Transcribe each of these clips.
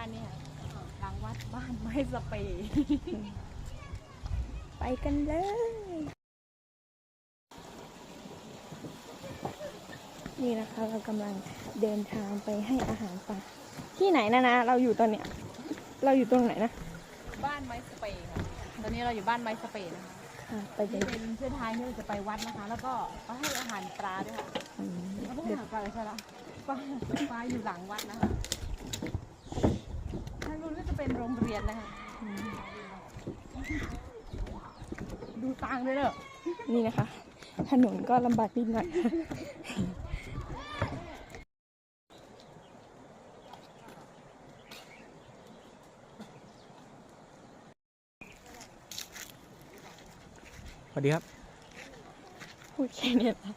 บ้านเนี่ยหลังวัดบ้านไม้สเปรย์ ไปกันเลย นี่นะคะเรากำลังเดินทางไปให้อาหารปลาที่ไหนนะนะ เราอยู่ตอนเนี้ย เราอยู่ตรงไหนนะบ้านไม้สเปรย์ค่ะตอนนี้เราอยู่บ้านไม้สเปรย์นะคะค่ะไปเลนี่ยเป็นเส้นทางที่เราจะไปวัดนะคะ แล้วก็ไปให้อาหารปลาด้วยค่ะอืมแล้วก็เดี๋ยวหาปลาใช่ละปลาปลาอยู่หลังวัดนะคะทางนู้นก็จะ เป็นโรงเรียนนะคะอืมดูตังค์ด้วยเนอะนี่นะคะ ถนนก็ลำบากนิดหน่อยสวัสดีครับ พูดแค่เนี้ยนะ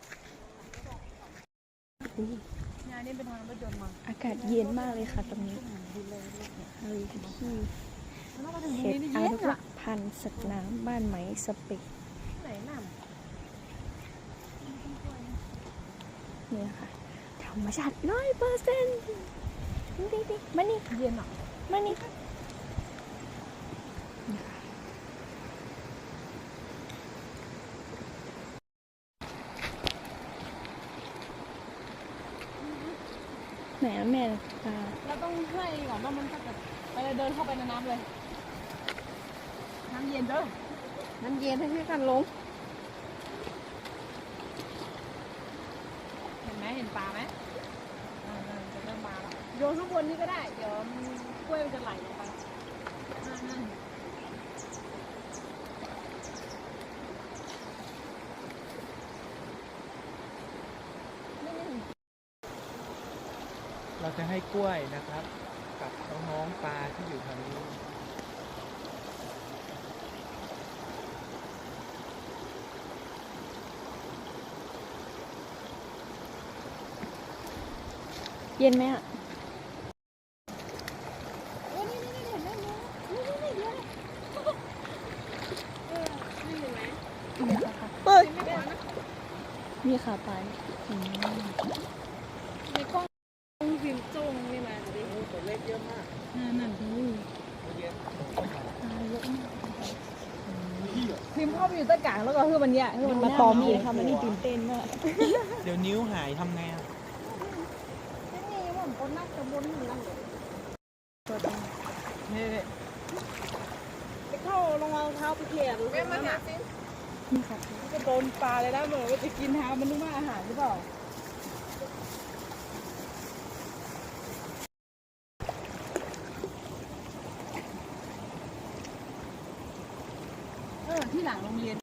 งา นนี้เป็นทางรถยนต์มาอากาศเย็นมากเลยค่ะตรงนี้เราอยู่ที่แล้วมาถึงตรงเขตนี้นี่อาเย็นรุอะพันธ์สัตว์น้ำบ้านไหมสเปกไหนน้ำนี่นะคะธรรมชาติร้อยเปอร์เซ็นต์นี่ดิมานี่เย็นอะมานี่ ไหนนะแม่ปลาเราต้องให้ก่อนว่ามันถ้าเกิดไปเลยเดินเข้าไปในน้ำเลย น้ำเย็นเด้อ น้ำเย็นให้กันลง เห็นไหมเห็นปลาไหมอ่าๆจะเริ่มมาแล้วโยนข้างบนนี้ก็ได้ เดี๋ยวกล้วยมันจะไหลลงไปนั่น เราจะให้กล้วยนะครับ กับน้องๆปลาที่อยู่แถวนี้เย็นไหมอะโอ้นี่นี่นี่เห็นไหมเนี่ยนี่นี่นี่เดี๋ยวนะเออนี่เห็นไหมเปิดไม่ได้นะมีขาปลาอืมในกล้อง ฟิล์มจงนี่มาดิตัวเล็กเยอะมากนั่นนั่นอุ้ยปลาเยอะมากฟิล์มเข้าไปอยู่ใต้กลางแล้วก็คือมันเนี่ยคือมันมาตอมอยู่ค่ะมันนี่ตื่นเต้นมากเดี๋ยวนิ้วหายทำไงอะนี่ว่ามันนักจะบนนั่นเลยตัวตรงนี่ไปเข้าลงเอาเท้าไปเขี่ยดูสิมันอะนี่ค่ะจะโดนปลาเลยนะเหมือนว่าจะกินเท้ามันนึกว่าอาหารหรือเปล่าเออ ที่หลังโรงเรียน